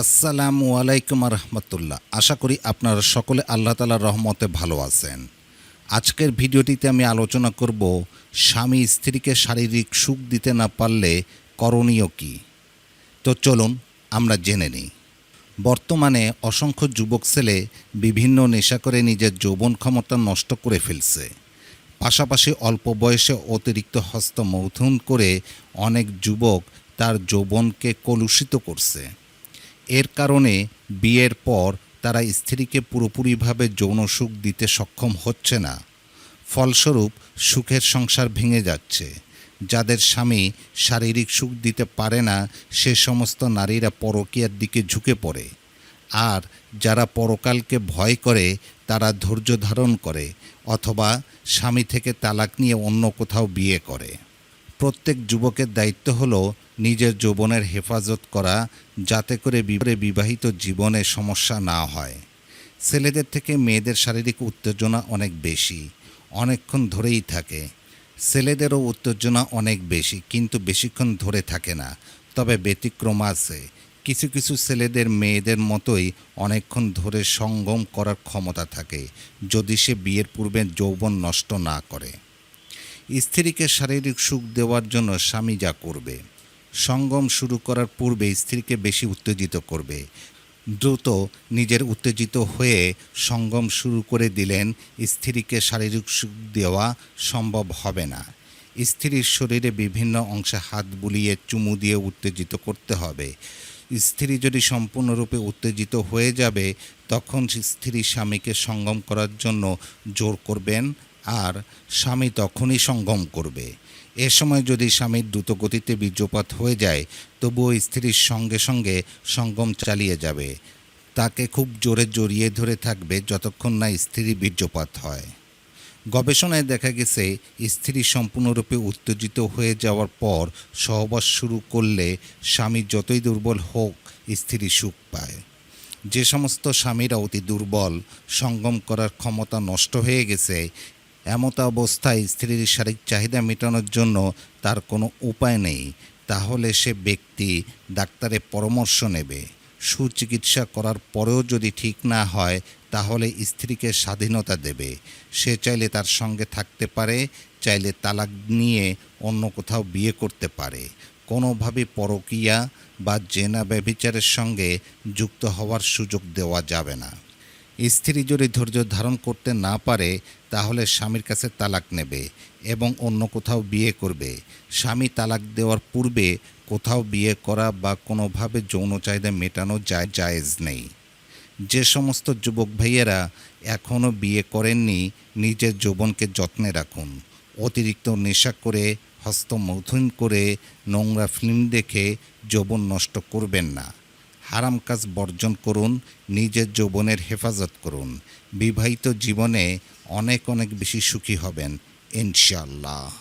আসসালামু আলাইকুম রহমতুল্লাহ। আশা করি আপনারা সকলে আল্লাহ তালার রহমতে ভালো আছেন। আজকের ভিডিওটিতে আমি আলোচনা করব, স্বামী স্ত্রীকে শারীরিক সুখ দিতে না পারলে করণীয় কী? তো চলুন, আমরা জেনে নিই। বর্তমানে অসংখ্য যুবক ছেলে বিভিন্ন নেশা করে নিজের যৌবন ক্ষমতা নষ্ট করে ফেলছে। পাশাপাশি অল্প বয়সে অতিরিক্ত হস্তমৈথুন করে অনেক যুবক তার যৌবনকে কলুষিত করছে। এর কারণে বিয়ের পর তারা স্ত্রীকে পুরোপুরিভাবে যৌন সুখ দিতে সক্ষম হচ্ছে না। ফলস্বরূপ, সুখের সংসার ভেঙে যাচ্ছে। যাদের স্বামী শারীরিক সুখ দিতে পারে না, সে সমস্ত নারীরা পরকীয়ার দিকে ঝুঁকে পড়ে। আর যারা পরকালকে ভয় করে, তারা ধৈর্য ধারণ করে, অথবা স্বামী থেকে তালাক নিয়ে অন্য কোথাও বিয়ে করে। প্রত্যেক যুবকের দায়িত্ব হলো নিজের যৌবনের হেফাজত করা যাতে করে বিবাহে বিবাহিত জীবনে সমস্যা না হয়। ছেলেদের থেকে মেয়েদের শারীরিক উত্তেজনা অনেক বেশি, অনেকক্ষণ ধরেই থাকে। ছেলেদেরও উত্তেজনা অনেক বেশি, কিন্তু বেশিক্ষণ ধরে থাকে না। তবে ব্যতিক্রম আছে। কিছু কিছু ছেলেদের মেয়েদের মতোই অনেকক্ষণ ধরে সঙ্গম করার ক্ষমতা থাকে, যদি সে বিয়ের পূর্বে যৌবন নষ্ট না করে। স্ত্রীকে শারীরিক সুখ দেওয়ার জন্য স্বামী যা করবে। সঙ্গম শুরু করার পূর্বে স্ত্রীকে বেশি উত্তেজিত করবে। দ্রুত নিজের উত্তেজিত হয়ে সঙ্গম শুরু করে দিলেন, স্ত্রীকে শারীরিক সুখ দেওয়া সম্ভব হবে না। স্ত্রীর শরীরে বিভিন্ন অংশে হাত বুলিয়ে চুমু দিয়ে উত্তেজিত করতে হবে। স্ত্রী যদি সম্পূর্ণরূপে উত্তেজিত হয়ে যাবে, তখন স্ত্রী স্বামীকে সঙ্গম করার জন্য জোর করবেন, আর স্বামী তখনই সঙ্গম করবে। এ সময় যদি স্বামীর দ্রুতগতিতে বীর্যপাত হয়ে যায়, তবুও স্ত্রীর সঙ্গে সঙ্গে সঙ্গম চালিয়ে যাবে। তাকে খুব জোরে জড়িয়ে ধরে থাকবে যতক্ষণ না স্ত্রী বীর্যপাত হয়। গবেষণায় দেখা গেছে, স্ত্রী সম্পূর্ণরূপে উত্তেজিত হয়ে যাওয়ার পর সহবাস শুরু করলে স্বামী যতই দুর্বল হোক, স্ত্রী সুখ পায়। যে সমস্ত স্বামীরা অতি দুর্বল, সঙ্গম করার ক্ষমতা নষ্ট হয়ে গেছে এমত অবস্থায় স্ত্রীর শারীরিক চাহিদা মেটানোর জন্য তার কোনো উপায় নেই। তাহলে সে ব্যক্তি ডাক্তারের পরামর্শ নেবে। সুচিকিৎসা করার পরেও যদি ঠিক না হয়, তাহলে স্ত্রীকে স্বাধীনতা দেবে। সে চাইলে তার সঙ্গে থাকতে পারে, চাইলে তালাক নিয়ে অন্য কোথাও বিয়ে করতে পারে। কোনোভাবে পরকীয়া বা জেনা ব্যভিচারের সঙ্গে যুক্ত হওয়ার সুযোগ দেওয়া যাবে না। স্ত্রী যদি ধৈর্য ধারণ করতে না পারে, তাহলে স্বামীর কাছে তালাক নেবে এবং অন্য কোথাও বিয়ে করবে। স্বামী তালাক দেওয়ার পূর্বে কোথাও বিয়ে করা বা কোনোভাবে যৌন চাহিদা মেটানো যায় জায়েজ নেই। যে সমস্ত যুবক ভাইয়েরা এখনও বিয়ে করেননি, নিজের যৌবনকে যত্নে রাখুন। অতিরিক্ত নেশা করে, হস্তমৈথুন করে, নোংরা ফিল্ম দেখে যৌবন নষ্ট করবেন না। হারাম কাজ বর্জন করুন, নিজের যৌবনের হেফাজত করুন। বিবাহিত জীবনে অনেক অনেক বেশি সুখী হবেন ইনশাল্লাহ